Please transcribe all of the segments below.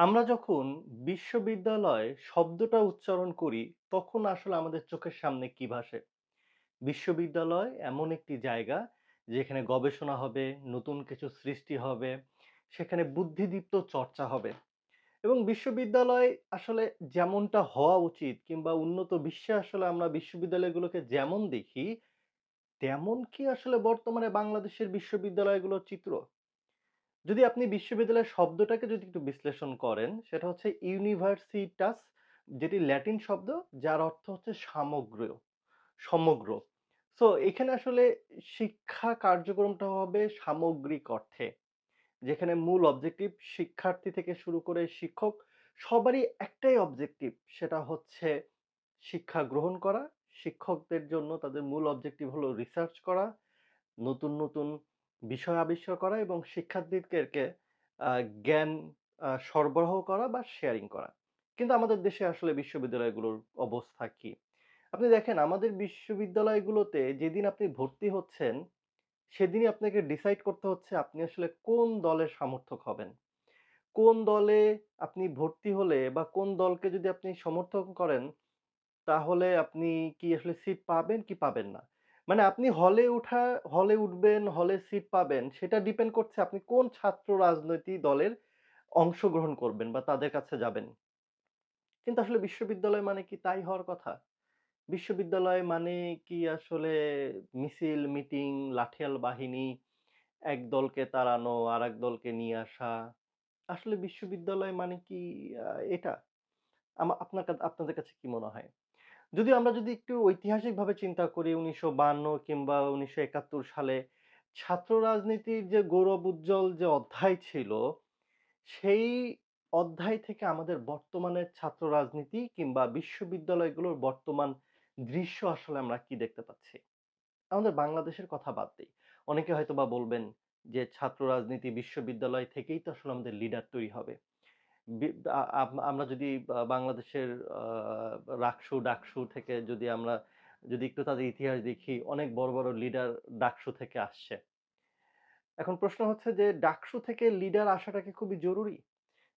আমরা যখন বিশ্ববিদ্যালয় শব্দটা উচ্চারণ করি, তখন আসলে আমাদের চোখের সামনে কি ভাসে? বিশ্ববিদ্যালয় এমন একটি জায়গা, যেখানে গবেষণা হবে, নতুন কিছু সৃষ্টি হবে, সেখানে বুদ্ধিদীপ্ত চর্চা হবে। এবং বিশ্ববিদ্যালয় আসলে যেমনটা হওয়া উচিত কিংবা উন্নত বিশ্বে আসলে আমরা বিশ্ববিদ্যালয়গুলোকে যেমন দেখি, তেমন কি আসলে বর্তমানে বাংলাদেশের বিশ্ববিদ্যালয়গুলোর চিত্র? যদি আপনি বিশ্ববিদ্যালয়ের শব্দটাকে যদি একটু বিশ্লেষণ করেন, সেটা হচ্ছে ইউনিভার্সিটাস যেটি ল্যাটিন শব্দ, যার অর্থ হচ্ছে সামগ্র, সমগ্র। সো এখানে আসলে শিক্ষা কার্যক্রমটা হবে সামগ্রিক অর্থে। যেখানে মূল অবজেক্টিভ শিক্ষার্থী থেকে শুরু করে শিক্ষক সবারই একটাই অবজেক্টিভ সেটা হচ্ছে শিক্ষা গ্রহণ করা। শিক্ষকদের জন্য তাদের মূল অবজেক্টিভ হলো রিসার্চ করা, নতুন, নতুন বিষয় আবিষ্কার করা এবং শিক্ষার্থীদেরকে জ্ঞান সরবরাহ করা বা শেয়ারিং করা। কিন্তু আমাদের দেশে আসলে বিশ্ববিদ্যালয়গুলোর অবস্থা কি? আপনি দেখেন আমাদের বিশ্ববিদ্যালয়গুলোতে যেদিন আপনি ভর্তি হচ্ছেন, সেদিনই আপনাকে ডিসাইড করতে হচ্ছে আপনি আসলে কোন দলের সমর্থক হবেন। কোন দলে আপনি ভর্তি হলে বা কোন দলকে যদি আপনি সমর্থন করেন, তাহলে আপনি কি আসলে সিট পাবেন কি পাবেন না। মানে আপনি হলে উঠা হলে উঠবেন, হলে সিট পাবেন সেটা ডিপেন্ড করছে আপনি কোন ছাত্র রাজনৈতিক দলের অংশগ্রহণ করবেন বা তাদের কাছে যাবেন। কিন্তু আসলে বিশ্ববিদ্যালয় মানে কি তাই হওয়ার কথা? বিশ্ববিদ্যালয় মানে কি আসলে মিছিল, মিটিং, লাঠিয়াল বাহিনী, এক দলকে তাড়ানো, আরেক দলকে নিয়ে আসা। আসলে বিশ্ববিদ্যালয় মানে কি এটা? আপনার আপনাদের কাছে কি মনে হয়? যদিও আমরা যদি একটু ঐতিহাসিকভাবে চিন্তা করি ১৯৫২ কিংবা ১৯৭১ সালে ছাত্র রাজনীতির যে গৌরব উজ্জ্বল যে অধ্যায় ছিল, সেই অধ্যায় থেকে আমাদের বর্তমানের ছাত্র রাজনীতি কিংবা বিশ্ববিদ্যালয়গুলোর বর্তমান দৃশ্য আসলে আমরা কি দেখতে পাচ্ছি? আমাদের বাংলাদেশের কথা বাদ দেই। অনেকে হয়তো বা বলবেন যে ছাত্র রাজনীতি বিশ্ববিদ্যালয় থেকেই তো আসলে আমাদের লিডার তৈরি হবে। আমরা যদি বাংলাদেশের রাকসু, ডাকসু থেকে যদি আমরা যদি একটু তাদের ইতিহাস দেখি, অনেক বড়, বড় লিডার ডাকসু থেকে আসছে। এখন প্রশ্ন হচ্ছে যে ডাকসু থেকে লিডার আসাটা কি খুবই জরুরি?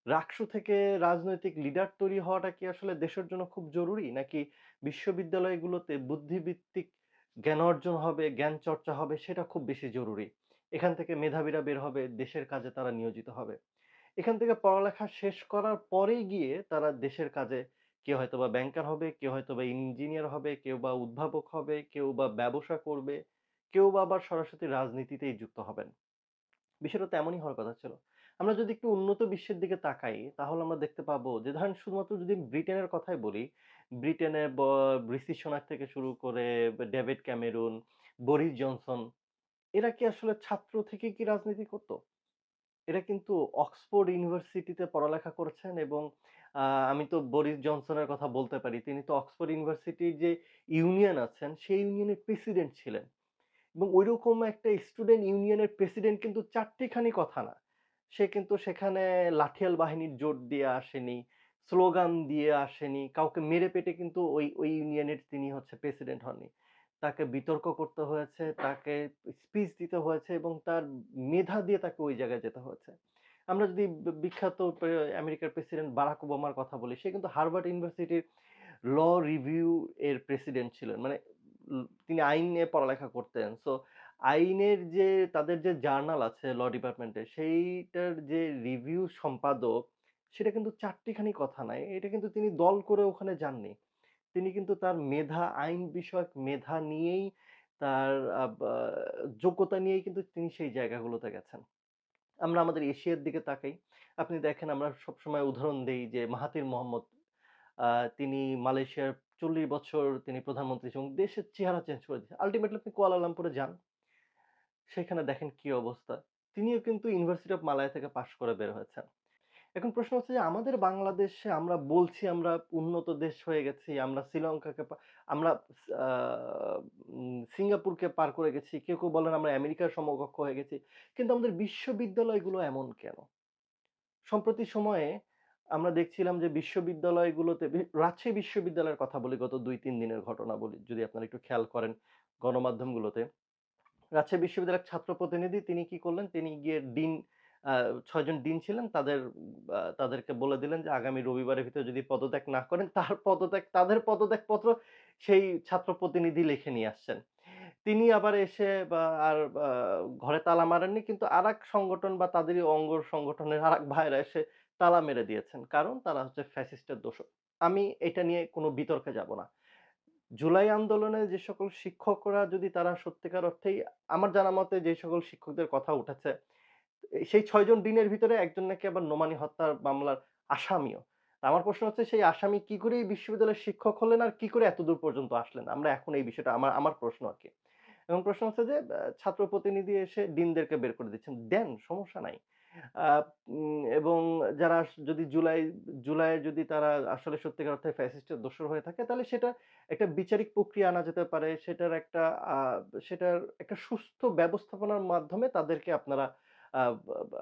রাকসু থেকে রাজনৈতিক লিডার তৈরি হওয়াটা কি আসলে দেশের জন্য খুব জরুরি? নাকি বিশ্ববিদ্যালয়গুলোতে বুদ্ধিবৃত্তিক জ্ঞান অর্জন হবে, জ্ঞান চর্চা হবে সেটা খুব বেশি জরুরি? এখান থেকে মেধাবীরা বের হবে, দেশের কাজে তারা নিয়োজিত হবে। এখান থেকে পড়ালেখা শেষ করার পরেই গিয়ে তারা দেশের কাজে কেউ হয়তো বা ব্যাংকার হবে, কেউ হয়তোবা ইঞ্জিনিয়ার হবে, কেউ বা উদ্ভাবক হবে, কেউ বা ব্যবসা করবে, কেউ বা আবার সরাসরি রাজনীতিতেই যুক্ত হবেন। বিষয়টা তো এমনই হওয়ার কথা ছিল। আমরা যদি একটু উন্নত বিশ্বের দিকে তাকাই, তাহলে আমরা দেখতে পাবো যে ধরেন শুধুমাত্র যদি ব্রিটেনের কথাই বলি, ব্রিটেনে ব ঋষি সোনাক থেকে শুরু করে ডেভিড ক্যামেরুন, বরিস জনসন এরা কি আসলে ছাত্র থেকে কি রাজনীতি করত? এরা কিন্তু অক্সফোর্ড ইউনিভার্সিটিতে পড়ালেখা করেছেন এবং আমি তো বরিস জনসনের কথা বলতে পারি। তিনি তো অক্সফোর্ড ইউনিভার্সিটির যে ইউনিয়ন আছেন, সেই ইউনিয়নের প্রেসিডেন্ট ছিলেন। এবং ঐরকম একটা স্টুডেন্ট ইউনিয়নের প্রেসিডেন্ট কিন্তু চারটিখানি কথা না। সে কিন্তু সেখানে লাঠিয়াল বাহিনীর জোট দিয়ে আসেনি, স্লোগান দিয়ে আসেনি, কাউকে মেরে পেটে কিন্তু ওই, ওই ইউনিয়নের তিনি হচ্ছে প্রেসিডেন্ট হননি। তাকে বিতর্ক করতে হয়েছে, তাকে স্পিচ দিতে হয়েছে এবং তার মেধা দিয়ে তাকে ওই জায়গায় যেতে হয়েছে। আমরা যদি বিখ্যাত আমেরিকার প্রেসিডেন্ট বারাক ওবামার কথা বলি, সে কিন্তু হার্ভার্ড ইউনিভার্সিটির ল রিভিউ এর প্রেসিডেন্ট ছিলেন। মানে তিনি আইন পড়ালেখা করতেন। সো আইনের যে তাদের যে জার্নাল আছে ল ডিপার্টমেন্টের সেইটার যে রিভিউ সম্পাদক সেটা কিন্তু ৪ টিখানি কথা নাই। এটা কিন্তু তিনি দল করে ওখানে যাননি। তিনি কিন্তু তার মেধা, আইন বিষয়ক মেধা নিয়েই তার যোগ্যতা নিয়েই কিন্তু তিনি সেই জায়গাগুলোতে গেছেন। আমরা আমাদের এশিয়ার দিকে তাকাই। আপনি দেখেন আমরা সবসময় উদাহরণ দেই যে মাহাথির মোহাম্মদ তিনি মালয়েশিয়ার ৪০ বছর তিনি প্রধানমন্ত্রী ছিলেন। দেশের চেহারা চেঞ্জ করে দিয়েছেন। আল্টিমেটলি আপনি কুয়ালালামপুরে যান। সেখানে দেখেন কি অবস্থা। তিনিও কিন্তু ইউনিভার্সিটি অফ মালায়া থেকে পাশ করে বের হয়েছেন। এখন প্রশ্ন হচ্ছে যে আমাদের বাংলাদেশে আমরা বলছি আমরা উন্নত দেশ হয়ে গেছি। আমরা শ্রীলঙ্কাকে আমরা সিঙ্গাপুরকে পার করে গেছি। কেউ, কেউ বলেন আমরা আমেরিকার সমকক্ষ হয়ে গেছি। কিন্তু আমাদের বিশ্ববিদ্যালয়গুলো এমন কেন? সম্প্রতি সময়ে আমরা দেখছিলাম যে বিশ্ববিদ্যালয়গুলোতে রাজশাহী বিশ্ববিদ্যালয়ের কথা বলি গত ২-৩ দিনের ঘটনা বলি যদি আপনারা একটু খেয়াল করেন গণমাধ্যমগুলোতে। রাজশাহী বিশ্ববিদ্যালয়ের ছাত্র প্রতিনিধি তিনি কি করলেন? তিনি গিয়ে ডিন আ ৬ জন ডিন ছিলেন তাদের তাদেরকে বলে দিলেন যে আগামী রবিবারের ভিতরে যদি পদত্যাগ না করেন তার পদত্যাগ তাদের পদত্যাগপত্র সেই ছাত্র প্রতিনিধি লিখে নিয়ে আসছেন। তিনি আবার এসে বা আর ঘরে তালা মারেননি কিন্তু আরেক সংগঠন বা তাদেরই অঙ্গ সংগঠনের আরেক ভাইরা এসে তালা মেরে দিয়েছেন। কারণ তারা হচ্ছে ফ্যাসিস্টের দোসর। আমি এটা নিয়ে কোনো বিতর্কে যাব না। জুলাই আন্দোলনে যে সকল শিক্ষকরা যদি তারা সত্যিকার অর্থেই আমার জানা মতে যে সকল শিক্ষকদের কথা উঠেছে, সেই ৬ জন ডিনের ভিতরে একজন নাকি আবার নোমানি হত্যার মামলার আসামিও। আমার প্রশ্ন হচ্ছে, সেই আসামি কি করে এই বিশ্ববিদ্যালয়ের শিক্ষক হলেন আর কি করে এতদূর পর্যন্ত আসলেন? আমরা এখন এই বিষয়টা, আমার আমার প্রশ্ন আরকি। এবং প্রশ্ন হচ্ছে যে ছাত্র প্রতিনিধি এসে ডিনদেরকে বের করে দিচ্ছেন। দেন, সমস্যা নাই। এবং যারা যদি জুলাই, জুলাইয়ে যদি তারা আসলে সত্যিকার অর্থে ফ্যাসিস্টের দোষর হয়ে থাকে, তাহলে সেটা একটা বিচারিক প্রক্রিয়া আনা যেতে পারে। সেটার একটা সেটার একটা সুস্থ ব্যবস্থাপনার মাধ্যমে তাদেরকে আপনারা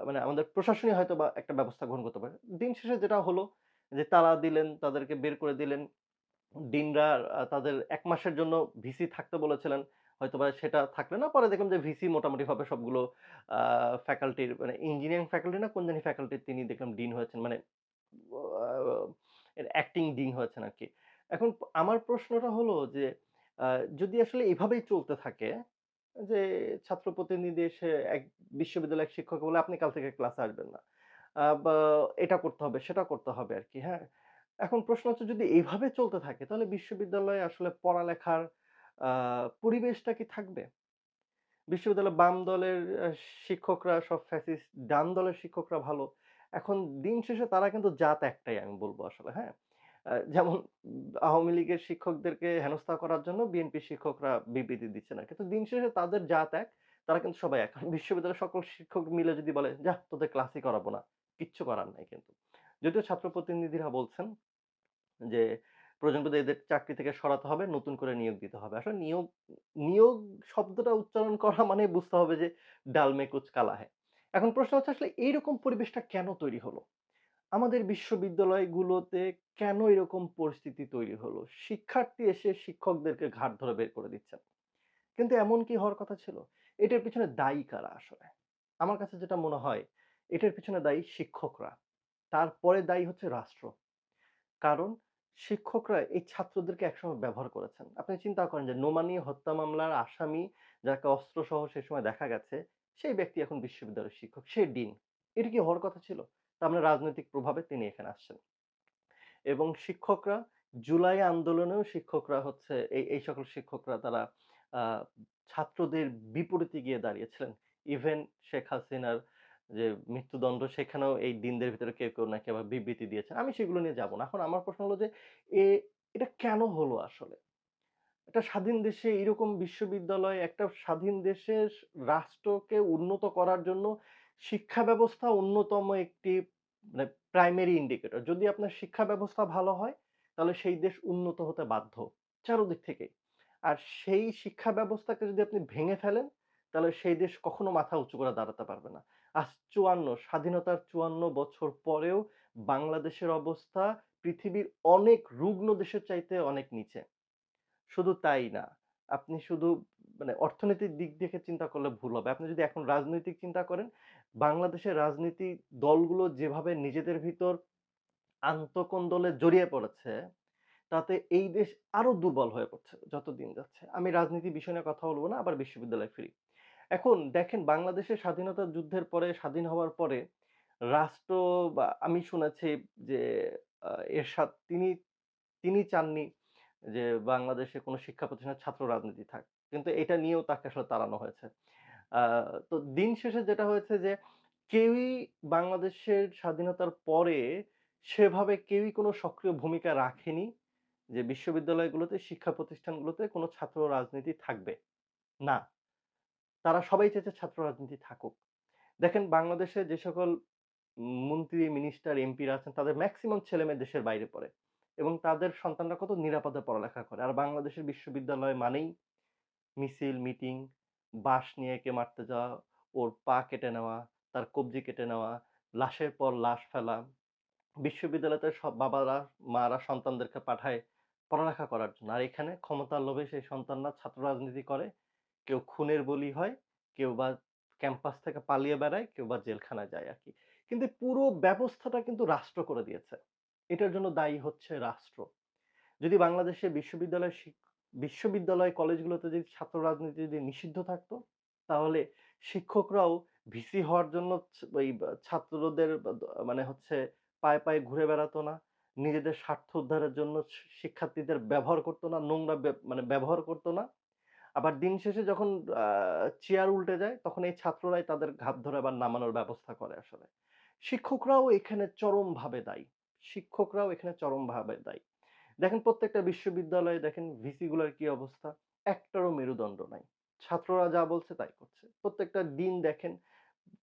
মানে আমাদের প্রশাসনই হয়তোবা একটা ব্যবস্থা গ্রহণ করতে পারে। দিন শেষে যেটা হলো যে তালা দিলেন, তাদেরকে বের করে দিলেন। ডিনরা তাদের এক মাসের জন্য ভিসি থাকতে বলেছিলেন। হয়তো বা সেটা থাকলে না। পরে দেখলাম যে ভিসি মোটামুটিভাবে সবগুলো ফ্যাকাল্টির মানে ইঞ্জিনিয়ারিং ফ্যাকাল্টি না কোন জানি ফ্যাকাল্টির তিনি দেখলাম ডিন হয়েছেন। মানে অ্যাক্টিং ডিন হয়েছেন আরকি। এখন আমার প্রশ্নটা হলো যে যদি আসলে এভাবেই চলতে থাকে যে ছাত্র প্রতিনিধি এসে এক বিশ্ববিদ্যালয়ের এক শিক্ষককে বলে আপনি কাল থেকে ক্লাসে আসবেন না। বা এটা করতে হবে, সেটা করতে হবে আরকি, হ্যাঁ? এখন প্রশ্ন হচ্ছে যদি এভাবে চলতে থাকে তাহলে বিশ্ববিদ্যালয়ে আসলে পড়ালেখার পরিবেশটা কি থাকবে? বিশ্ববিদ্যালয়ে বাম দলের শিক্ষকরা সব ফ্যাসিস্ট, ডান দলের শিক্ষকরা ভালো। এখন দিন শেষে তারা কিন্তু জাত একটাই আমি বলব আসলে, হ্যাঁ? যেমন আওয়ামী লীগের শিক্ষকদেরকে হেনস্থা করার জন্য বিএনপির শিক্ষকরা বিবৃতি দিচ্ছে না। কিন্তু দিন শেষে তাদের জাত এক, তারা কিন্তু সবাই এক। বিশ্ববিদ্যালয়ের সকল শিক্ষক মিলে যদি বলে, "যাহ তোদের ক্লাসই করাবো না।" কিচ্ছু করার নাই কিন্তু। যদিও ছাত্র প্রতিনিধিরা বলছেন যে প্রজন্মদের এদের চাকরি থেকে সরাতে হবে, নতুন করে নিয়োগ দিতে হবে। আসলে নিয়োগ নিয়োগ শব্দটা উচ্চারণ করা মানে বুঝতে হবে যে ডাল মে কুচ কালা হ্যায়। এখন প্রশ্ন হচ্ছে আসলে এইরকম পরিবেশটা কেন তৈরি হলো? আমাদের বিশ্ববিদ্যালয়গুলোতে কেন এরকম পরিস্থিতি তৈরি হলো? শিক্ষার্থী এসে শিক্ষকদেরকে ঘাড় ধরে বের করে দিচ্ছেন। কিন্তু এমন কি হওয়ার কথা ছিল? এটার পিছনে দায়ী কারা আসলে? আমার কাছে যেটা মনে হয় এটার পেছনে দায়ী শিক্ষকরা। তারপরে দায়ী হচ্ছে রাষ্ট্র। কারণ শিক্ষকরা এই ছাত্রদেরকে একসময় ব্যবহার করেছেন। আপনি চিন্তা করেন যে নোমানি হত্যা মামলার আসামি যাকে অস্ত্রসহ সে সময় দেখা গেছে, সেই ব্যক্তি এখন বিশ্ববিদ্যালয়ের শিক্ষক। সে ডিন। এটা কি হওয়ার কথা ছিল? তার রাজনৈতিক প্রভাবে তিনি এখানে আসছেন। এবং শিক্ষকরা জুলাই আন্দোলনেও শিক্ষকরা হচ্ছে এই, এই সকল শিক্ষকরা তারা ছাত্রদের বিপরীতে গিয়ে দাঁড়িয়েছিলেন। ইভেন শেখ হাসিনার যে মৃত্যুদণ্ড সেখানেও এই দিনদের ভিতরে কেউ, কেউ নাকি আবার বিবৃতি দিয়েছেন। আমি সেগুলো নিয়ে যাব না। এখন আমার প্রশ্ন হলো যে এ এটা কেন হলো আসলে? একটা স্বাধীন দেশে এরকম বিশ্ববিদ্যালয় একটা স্বাধীন দেশের রাষ্ট্রকে উন্নত করার জন্য শিক্ষা ব্যবস্থা অন্যতম একটি মানে প্রাইমারি ইন্ডিকেটর। যদি আপনার শিক্ষা ব্যবস্থা ভালো হয়, তাহলে সেই দেশ উন্নত হতে বাধ্য। চারদিক থেকেই। আর সেই শিক্ষা ব্যবস্থাকে যদি আপনি ভেঙে ফেলেন, তাহলে সেই দেশ কখনো মাথা উঁচু করে দাঁড়াতে পারবে না। আজ ৫৪ স্বাধীনতার ৫৪ বছর পরেও বাংলাদেশের অবস্থা পৃথিবীর অনেক রুগ্ন দেশের চাইতে অনেক নিচে। শুধু তাই না। আপনি শুধু মানে অর্থনৈতিক দিক দেখে চিন্তা করলে ভুল হবে। আপনি যদি এখন রাজনৈতিক চিন্তা করেন, বাংলাদেশের রাজনীতি দলগুলো যেভাবে নিজেদের ভিতর আন্তঃকন্দলে জড়িয়ে পড়েছে, তাতে এই দেশ আরও দুর্বল হয়ে পড়ছে যত দিন যাচ্ছে। আমি রাজনীতি বিষয় নিয়ে কথা বলব না, আবার বিশ্ববিদ্যালয়ে ফিরি। এখন দেখেন বাংলাদেশের স্বাধীনতা যুদ্ধের পরে স্বাধীন হওয়ার পরে রাষ্ট্র বা আমি শুনেছি যে আ এরশাদ তিনি, তিনি চাননি যে বাংলাদেশে কোনো শিক্ষা প্রতিষ্ঠানের ছাত্র রাজনীতি থাক। কিন্তু এটা নিয়েও তাকে আসলে তাড়ানো হয়েছে। তো দিন শেষে যেটা হয়েছে যে কেউই বাংলাদেশের স্বাধীনতার পরে সেভাবে কেউই কোনো সক্রিয় ভূমিকা রাখেনি যে বিশ্ববিদ্যালয়গুলোতে, শিক্ষা প্রতিষ্ঠানগুলোতে কোনো ছাত্র রাজনীতি থাকবে। না। তারা সবাই চেয়েছে ছাত্র রাজনীতি থাকুক। দেখেন বাংলাদেশে যে সকল মন্ত্রী, মিনিস্টার, এমপিরা আছেন তাদের মেক্সিমাম ছেলেমেয়ে দেশের বাইরে পড়ে। এবং তাদের সন্তানরা কত নিরাপদে পড়ালেখা করে। আর বাংলাদেশের বিশ্ববিদ্যালয় মানেই মিছিল, মিটিং, বাঁশ নিয়ে একে মারতে যাওয়া, ওর পা কেটে নেওয়া, তার কবজি কেটে নেওয়া, লাশের পর লাশ ফেলা। বিশ্ববিদ্যালয়তে সব বাবারা, মারা সন্তানদেরকে পাঠায় পড়ালেখা করার জন্য। আর এখানে ক্ষমতার লোভে সেই সন্তানরা ছাত্র রাজনীতি করে। কেউ খুনের বলি হয়, কেউ বা ক্যাম্পাস থেকে পালিয়ে বেড়ায়, কেউ বা জেলখানায় যায় আর কি কিন্তু পুরো ব্যবস্থাটা কিন্তু রাষ্ট্র করে দিয়েছে। এটার জন্য দায়ী হচ্ছে রাষ্ট্র। যদি বাংলাদেশে বিশ্ববিদ্যালয় বিশ্ববিদ্যালয় কলেজগুলোতে যদি ছাত্র রাজনীতি যদি নিষিদ্ধ থাকতো, তাহলে শিক্ষকরাও ভিসি হওয়ার জন্য ওই ছাত্রদের মানে হচ্ছে পায়ে, পায়ে ঘুরে বেড়াতো না। নিজেদের স্বার্থ উদ্ধারের জন্য শিক্ষার্থীদের ব্যবহার করতো না, নোংরা মানে ব্যবহার করতো না। আবার দিন শেষে যখন চেয়ার উল্টে যায়, তখন এই ছাত্ররাই তাদের ঘাত ধরে আবার নামানোর ব্যবস্থা করে আসলে। শিক্ষকরাও এখানে চরমভাবে দায়ী। শিক্ষকরাও এখানে চরমভাবে দায়ী। দেখেন প্রত্যেকটা বিশ্ববিদ্যালয়ে দেখেন ভিসি গুলার কি অবস্থা? একটারও মেরুদণ্ড নাই। ছাত্ররা যা বলছে তাই করছে। প্রত্যেকটা দিন দেখেন,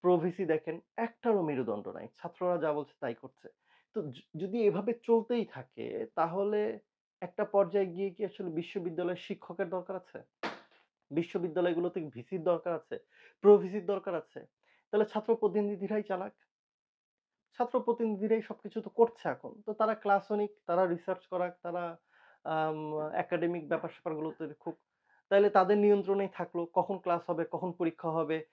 প্রো ভিসি দেখেন, একটারও মেরুদণ্ড নাই। ছাত্ররা যা বলছে তাই করছে। তো যদি এভাবে চলতেই থাকে তাহলে একটা পর্যায়ে গিয়ে কি আসলে বিশ্ববিদ্যালয়ের শিক্ষকের দরকার আছে? বিশ্ববিদ্যালয়গুলোতে ভিসির দরকার আছে? প্রো ভিসির দরকার আছে? তাহলে ছাত্র প্রতিনিধিরাই চালাক। ছাত্র প্রতিনিধিরাই সবকিছু তো করছে এখন। তো তারা ক্লাসও নিক, তারা রিসার্চ করাক, তারা একাডেমিক ব্যাপার-স্যাপারগুলোতে দেখুক। তাইলে তাদের নিয়ন্ত্রণেই থাকল। কখন ক্লাস হবে, কখন পরীক্ষা হবে,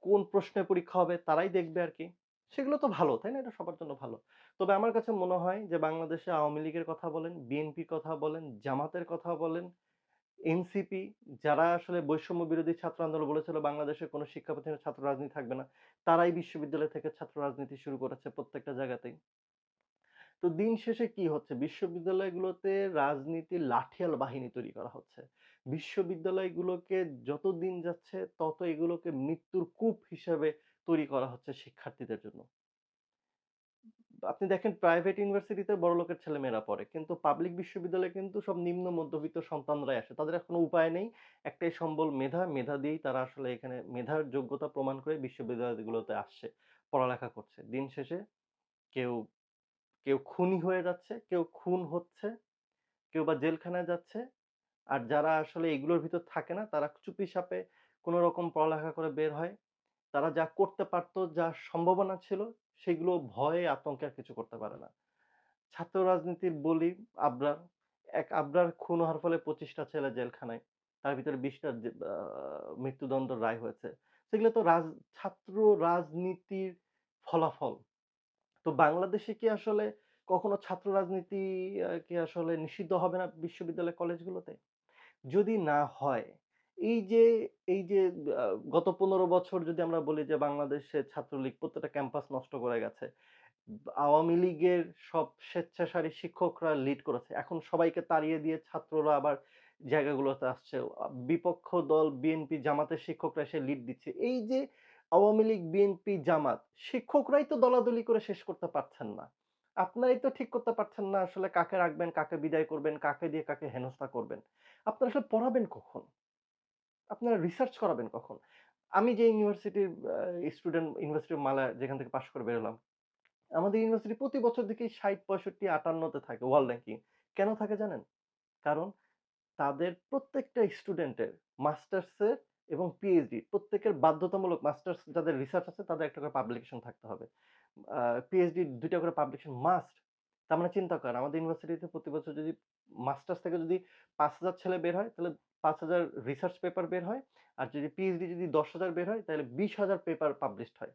কোন প্রশ্নে পরীক্ষা হবে তারাই দেখবে আরকি। সেগুলো তো ভালো, তাই না? এটা সবার জন্য ভালো। তবে আমার কাছে মনে হয় যে বাংলাদেশে আওয়ামী লীগের কথা বলেন, বিএনপির কথা বলেন, জামাতের কথা বলেন, এনসিপি যারা আসলে বৈষম্য বিরোধী ছাত্র আন্দোলন বলেছিল বাংলাদেশের কোনো শিক্ষা প্রতিষ্ঠানে ছাত্র রাজনীতি থাকবে না। তারাই বিশ্ববিদ্যালয় থেকে ছাত্র রাজনীতি শুরু করেছে প্রত্যেকটা জায়গাতেই। তো দিন শেষে কি হচ্ছে? বিশ্ববিদ্যালয়গুলোতে রাজনীতির লাঠিয়াল বাহিনী তৈরি করা হচ্ছে। বিশ্ববিদ্যালয়গুলোকে যত দিন যাচ্ছে, তত এগুলোকে মৃত্যুর কূপ হিসেবে তৈরি করা হচ্ছে শিক্ষার্থীদের জন্য। আপনি দেখেন প্রাইভেট ইউনিভার্সিটিতে বড়লোকের ছেলেমেয়েরা পড়ে। কিন্তু পাবলিক বিশ্ববিদ্যালয়ে কিন্তু সব নিম্ন মধ্যবিত্ত সন্তানরাই আসে। তাদের আর কোনো উপায় নেই। একটাই সম্বল মেধা। মেধা দিয়েই তারা আসলে এখানে মেধার যোগ্যতা প্রমাণ করে বিশ্ববিদ্যালয়গুলোতে আসছে, পড়ালেখা করছে। দিন শেষে কেউ, কেউ খুনি হয়ে যাচ্ছে, কেউ খুন হচ্ছে, কেউ বা জেলখানায় যাচ্ছে। আর যারা আসলে এগুলোর ভিতর থাকে না তারা চুপিসাপে কোনরকম পড়ালেখা করে বের হয়। তারা যা করতে পারতো যা সম্ভাবনা ছিল সেগুলো ভয়ে আতঙ্কে আর কিছু করতে পারে না। ছাত্র রাজনীতির বলি আবরার। এক আবরার খুন হওয়ার ফলে ২৫ টা ছেলে জেলখানায়। তার ভিতরে ২০ টার যে মৃত্যুদণ্ড রায় হয়েছে। সেগুলো তো রাজ ছাত্র রাজনীতির ফলাফল। তো বাংলাদেশে কি আসলে কখনো ছাত্র রাজনীতি কি আসলে নিষিদ্ধ হবে না বিশ্ববিদ্যালয় কলেজগুলোতে? যদি না হয়, এই যে এই যে গত ১৫ বছর যদি আমরা বলি যে বাংলাদেশে ছাত্রলীগ প্রত্যেকটা ক্যাম্পাস নষ্ট করে গেছে। আওয়ামী লীগের সব স্বেচ্ছাসারী শিক্ষকরা লিড করেছে। এখন সবাইকে তাড়িয়ে দিয়ে ছাত্ররা আবার জায়গাগুলোতে আসছে। বিপক্ষ দল বিএনপি, জামাতের শিক্ষকরা এসে লিড দিচ্ছে। এই যে আওয়ামী লীগ, বিএনপি, জামাত শিক্ষকরাই তো দলাদলি করে শেষ করতে পারছেন না। আপনারাই তো ঠিক করতে পারছেন না আসলে কাকে রাখবেন, কাকে বিদায় করবেন, কাকে দিয়ে কাকে হেনস্থা করবেন। আপনারা আসলে পড়াবেন কখন? আপনারা রিসার্চ করাবেন কখন? আমি যে ইউনিভার্সিটির স্টুডেন্ট ইউনিভার্সিটি অফ মালয়া যেখান থেকে পাশ করে বের হলাম। আমাদের ইউনিভার্সিটি প্রতি বছর দেখি ৬০, ৬৫, ৫৮ তে থাকে ওয়ার্ল্ড র‍্যাংকিং। কেন থাকে জানেন? কারণ তাদের প্রত্যেকটা স্টুডেন্টের মাস্টার্সের এবং পিএইচডি প্রত্যেকের বাধ্যতামূলক মাস্টার্স যাদের রিসার্চ আছে তাদের একটা করে পাবলিকেশন থাকতে হবে। পিএইচডি ২ টা করে পাবলিকেশন মাস্ট। তার মানে চিন্তা করেন আমাদের ইউনিভার্সিটিতে প্রতি বছর যদি মাস্টার্স থেকে যদি ৫০০০ ছেলে বের হয় তাহলে ৫০০০ রিসার্চ পেপার বের হয়। আর যদি পিএইচডি যদি ১০০০০ বের হয় তাহলে ২০০০০ পেপার পাবলিশড হয়।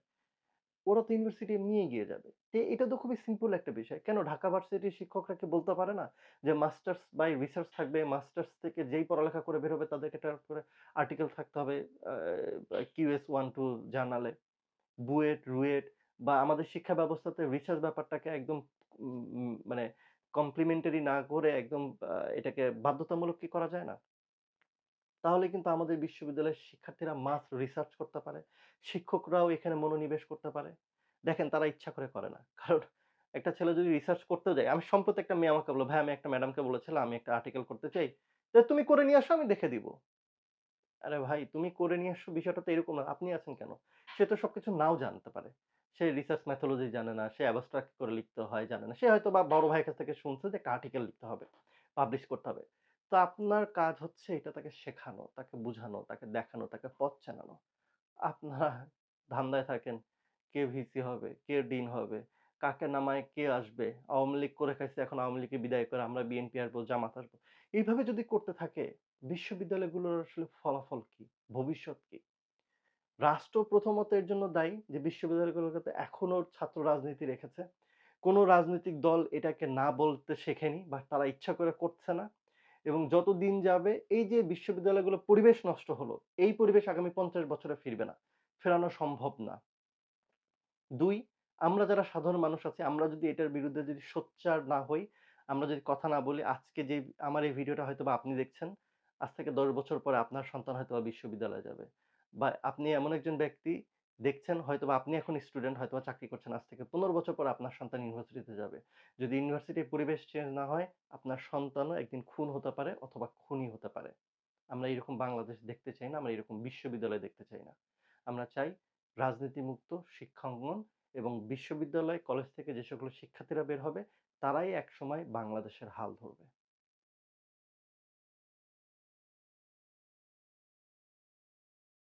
ওরা তো ইউনিভার্সিটি নিয়ে গিয়ে যাবে। তো এটা তো খুবই সিম্পল একটা বিষয়। কেন ঢাকা ভার্সিটির শিক্ষকরা কি বলতে পারে না? যে মাস্টার্স বাই রিসার্চ থাকবে। মাস্টার্স থেকে যেই পড়ালেখা করে বের হবে তাদেরকে করে আর্টিকেল থাকতে হবে কিউএস 1, 2 জার্নালে। বুয়েট, রুয়েট বা আমাদের শিক্ষা ব্যবস্থাতে রিসার্চ ব্যাপারটাকে একদম মানে কমপ্লিমেন্টারি না করে একদম এটাকে বাধ্যতামূলক কি করা যায় না? তাহলে কিন্তু আমাদের বিশ্ববিদ্যালয়ের শিক্ষার্থীরা মাস্ট রিসার্চ করতে পারে। শিক্ষকরাও এখানে মনোনিবেশ করতে পারে। দেখেন তারা ইচ্ছা করে করে না। কারণ একটা ছেলে যদি রিসার্চ করতে যায়, আমি সম্প্রতি একটা মেয়ে আমাকে বলল, "ভাই আমি একটা ম্যাডামকে বলেছিলাম আমি একটা আর্টিকেল করতে চাই। তুমি করে নিয়ে আসো আমি দেখে দিব।" আরে ভাই তুমি করে নিয়ে আসো বিষয়টা তো এরকম না। আপনি আছেন কেন? সে তো সবকিছু নাও জানতে পারে। সে রিসার্চ মেথোলজি জানে না, সে অ্যাবস্ট্রাক্ট করে লিখতে হয় জানে না। সে হয়তো বা বড় ভাইয়ের কাছ থেকে শুনছে যে একটা আর্টিকেল লিখতে হবে, পাবলিশ করতে হবে। তো আপনার কাজ হচ্ছে এটা তাকে শেখানো, তাকে বুঝানো, তাকে দেখানো, তাকে পথ চেনানো। আপনারা ধান্দায় থাকেন। কে ভিসি হবে, কে ডিন হবে, কাকে নামায় কে আসবে। আওয়ামী লীগ করে খাইছে এখন আওয়ামী লীগকে বিদায় করে আমরা বিএনপি আসব, জামাত আসব। এইভাবে যদি করতে থাকে বিশ্ববিদ্যালয়গুলোর আসলে ফলাফল কি? ভবিষ্যৎ কি? রাষ্ট্র প্রথমত এর জন্য দায়ী যে বিশ্ববিদ্যালয়গুলোতে এখনও ছাত্র রাজনীতি রেখেছে। কোন রাজনৈতিক দল এটাকে না বলতে শেখেনি বা তারা ইচ্ছা করে করছে না। এবং যত দিন যাবে এই যে বিশ্ববিদ্যালয়গুলোর পরিবেশ নষ্ট হলো, এই পরিবেশ আগামী ৫০ বছরে ফিরবে না। ফেরানো সম্ভব না। দুই আমরা যারা সাধারণ মানুষ আছি আমরা যদি এটার বিরুদ্ধে যদি সোচ্চার না হই, আমরা যদি কথা না বলি আজকে যে আমার এই ভিডিওটা হয়তো বা আপনি দেখছেন, আজ থেকে ১০ বছর পরে আপনার সন্তান হয়তোবা বিশ্ববিদ্যালয়ে যাবে। বা আপনি এমন একজন ব্যক্তি দেখছেন হয়তোবা আপনি এখন স্টুডেন্ট হয়তোবা চাকরি করছেন আজ থেকে ১৫ বছর পরে আপনার সন্তান ইউনিভার্সিটিতে যাবে। যদি ইউনিভার্সিটির পরিবেশ চেঞ্জ না হয়, আপনার সন্তানও একদিন খুন হতে পারে অথবা খুনি হতে পারে। আমরা এরকম বাংলাদেশ দেখতে চাই না, আমরা এরকম বিশ্ববিদ্যালয় দেখতে চাই না। আমরা চাই রাজনীতিমুক্ত শিক্ষাঙ্গন এবং বিশ্ববিদ্যালয়, কলেজ থেকে যে সকল শিক্ষার্থীরা বের হবে, তারাই একসময় বাংলাদেশের হাল ধরবে।